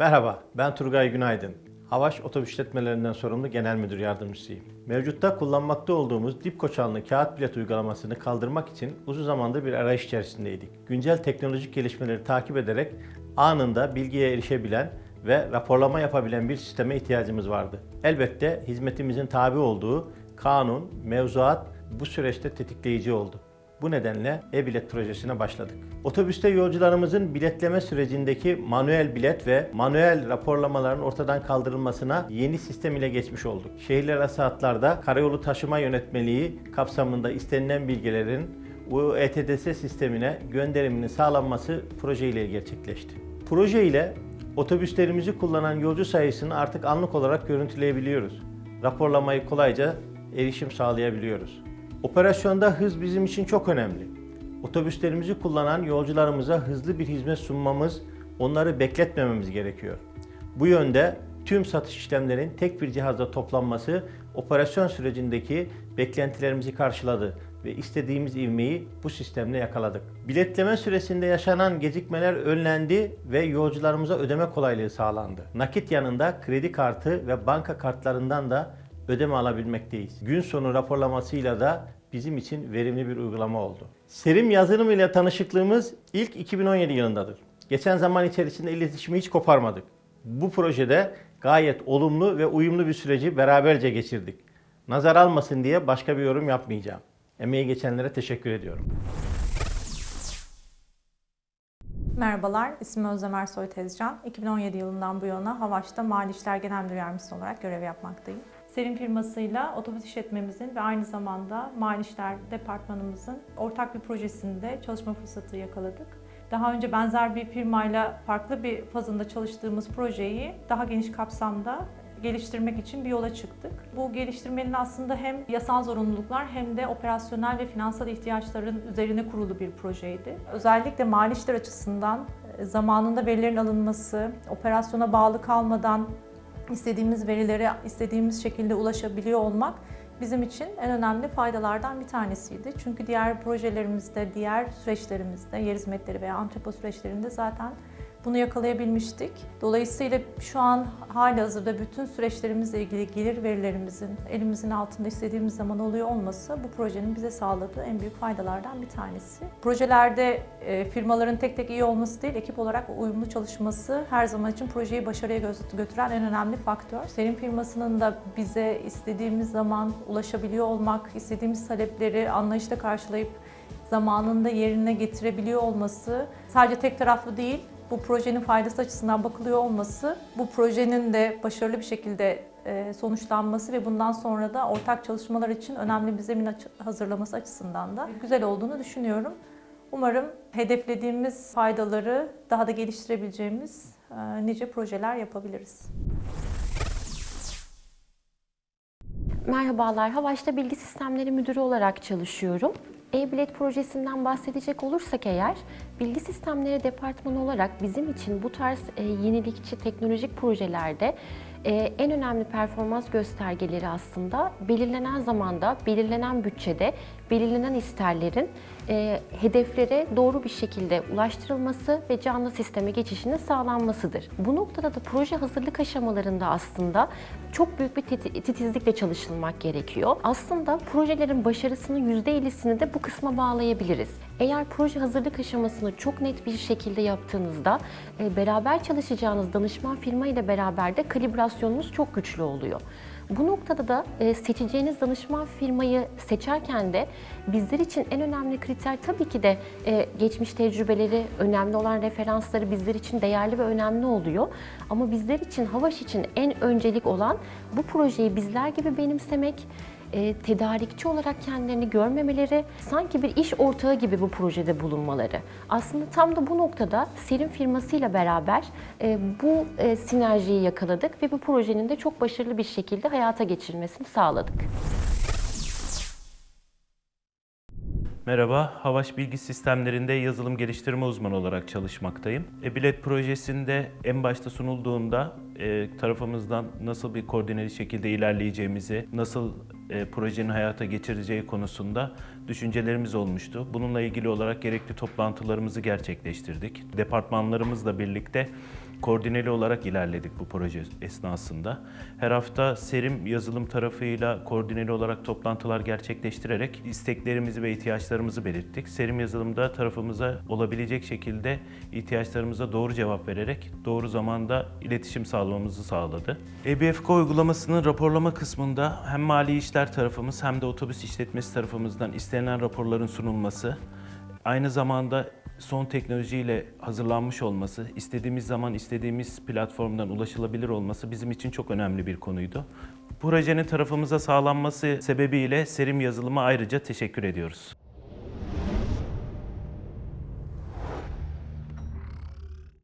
Merhaba, ben Turgay Günaydın. Havaş Otobüs İşletmelerinden sorumlu Genel Müdür Yardımcısıyım. Mevcutta kullanmakta olduğumuz dip koçanlı kağıt bilet uygulamasını kaldırmak için uzun zamandır bir arayış içerisindeydik. Güncel teknolojik gelişmeleri takip ederek anında bilgiye erişebilen ve raporlama yapabilen bir sisteme ihtiyacımız vardı. Elbette hizmetimizin tabi olduğu kanun, mevzuat bu süreçte tetikleyici oldu. Bu nedenle e-bilet projesine başladık. Otobüste yolcularımızın biletleme sürecindeki manuel bilet ve manuel raporlamaların ortadan kaldırılmasına yeni sistem ile geçmiş olduk. Şehirler arası hatlarda karayolu taşıma yönetmeliği kapsamında istenilen bilgilerin UETDS sistemine gönderiminin sağlanması proje ile gerçekleşti. Proje ile otobüslerimizi kullanan yolcu sayısını artık anlık olarak görüntüleyebiliyoruz. Raporlamayı kolayca erişim sağlayabiliyoruz. Operasyonda hız bizim için çok önemli. Otobüslerimizi kullanan yolcularımıza hızlı bir hizmet sunmamız, onları bekletmememiz gerekiyor. Bu yönde tüm satış işlemlerinin tek bir cihazda toplanması operasyon sürecindeki beklentilerimizi karşıladı ve istediğimiz ivmeyi bu sistemle yakaladık. Biletleme süresinde yaşanan gecikmeler önlendi ve yolcularımıza ödeme kolaylığı sağlandı. Nakit yanında kredi kartı ve banka kartlarından da ödeme alabilmekteyiz. Gün sonu raporlamasıyla da bizim için verimli bir uygulama oldu. Serim yazılım ile tanışıklığımız ilk 2017 yılındadır. Geçen zaman içerisinde iletişimi hiç koparmadık. Bu projede gayet olumlu ve uyumlu bir süreci beraberce geçirdik. Nazar almasın diye başka bir yorum yapmayacağım. Emeği geçenlere teşekkür ediyorum. Merhabalar, ismim Özlem Ersoy Tezcan. 2017 yılından bu yana Havaş'ta Mali İşler Genel Müdür Yardımcısı olarak görev yapmaktayım. Serin firmasıyla otobüs işletmemizin ve aynı zamanda Mali İşler Departmanımızın ortak bir projesinde çalışma fırsatı yakaladık. Daha önce benzer bir firmayla farklı bir fazında çalıştığımız projeyi daha geniş kapsamda geliştirmek için bir yola çıktık. Bu geliştirmenin aslında hem yasal zorunluluklar hem de operasyonel ve finansal ihtiyaçların üzerine kurulu bir projeydi. Özellikle mali işler açısından e, zamanında verilerin alınması, operasyona bağlı kalmadan istediğimiz verilere istediğimiz şekilde ulaşabiliyor olmak bizim için en önemli faydalardan bir tanesiydi. Çünkü diğer projelerimizde, diğer süreçlerimizde, yer hizmetleri veya antrepo süreçlerinde zaten bunu yakalayabilmiştik. Dolayısıyla şu an hali hazırda bütün süreçlerimizle ilgili gelir verilerimizin elimizin altında istediğimiz zaman oluyor olması bu projenin bize sağladığı en büyük faydalardan bir tanesi. Projelerde e, firmaların tek tek iyi olması değil, ekip olarak uyumlu çalışması her zaman için projeyi başarıya gö- götüren en önemli faktör. Senin firmasının da bize istediğimiz zaman ulaşabiliyor olmak, istediğimiz talepleri anlayışla karşılayıp zamanında yerine getirebiliyor olması sadece tek taraflı değil, bu projenin faydası açısından bakılıyor olması, bu projenin de başarılı bir şekilde e, sonuçlanması ve bundan sonra da ortak çalışmalar için önemli bir zemin hazırlaması açısından da güzel olduğunu düşünüyorum. Umarım hedeflediğimiz faydaları daha da geliştirebileceğimiz e, nice projeler yapabiliriz. Merhabalar, Havaş'ta Bilgi Sistemleri Müdürü olarak çalışıyorum. E-Bilet projesinden bahsedecek olursak eğer, Bilgi Sistemleri Departmanı olarak bizim için bu tarz e, yenilikçi teknolojik projelerde e, en önemli performans göstergeleri aslında belirlenen zamanda, belirlenen bütçede, belirlenen isterlerin e, hedeflere doğru bir şekilde ulaştırılması ve canlı sisteme geçişinin sağlanmasıdır. Bu noktada da proje hazırlık aşamalarında aslında çok büyük bir titi- titizlikle çalışılmak gerekiyor. Aslında projelerin başarısının %50'sini de bu kısma bağlayabiliriz. Eğer proje hazırlık aşamasını çok net bir şekilde yaptığınızda e, beraber çalışacağınız danışman firma ile beraber de kalibrasyonunuz çok güçlü oluyor. Bu noktada da e, seçeceğiniz danışman firmayı seçerken de bizler için en önemli kriter tabii ki de e, geçmiş tecrübeleri, önemli olan referansları bizler için değerli ve önemli oluyor. Ama bizler için, Havaş için en öncelik olan bu projeyi bizler gibi benimsemek, e, tedarikçi olarak kendilerini görmemeleri, sanki bir iş ortağı gibi bu projede bulunmaları. Aslında tam da bu noktada Serin firmasıyla beraber e, bu e, sinerjiyi yakaladık ve bu projenin de çok başarılı bir şekilde hayata geçirilmesini sağladık. Merhaba, Havaş Bilgi Sistemlerinde yazılım geliştirme uzmanı olarak çalışmaktayım. E-Bilet projesinde en başta sunulduğunda e, tarafımızdan nasıl bir koordineli şekilde ilerleyeceğimizi, nasıl e, projenin hayata geçireceği konusunda düşüncelerimiz olmuştu. Bununla ilgili olarak gerekli toplantılarımızı gerçekleştirdik. Departmanlarımızla birlikte koordineli olarak ilerledik bu proje esnasında. Her hafta Serim yazılım tarafıyla koordineli olarak toplantılar gerçekleştirerek isteklerimizi ve ihtiyaçlarımızı belirttik. Serim yazılımda tarafımıza olabilecek şekilde ihtiyaçlarımıza doğru cevap vererek doğru zamanda iletişim sağlamamızı sağladı. EBFK uygulamasının raporlama kısmında hem mali işler tarafımız hem de otobüs işletmesi tarafımızdan istenilen raporların sunulması, aynı zamanda son teknolojiyle hazırlanmış olması, istediğimiz zaman istediğimiz platformdan ulaşılabilir olması bizim için çok önemli bir konuydu. Projenin tarafımıza sağlanması sebebiyle Serim yazılıma ayrıca teşekkür ediyoruz.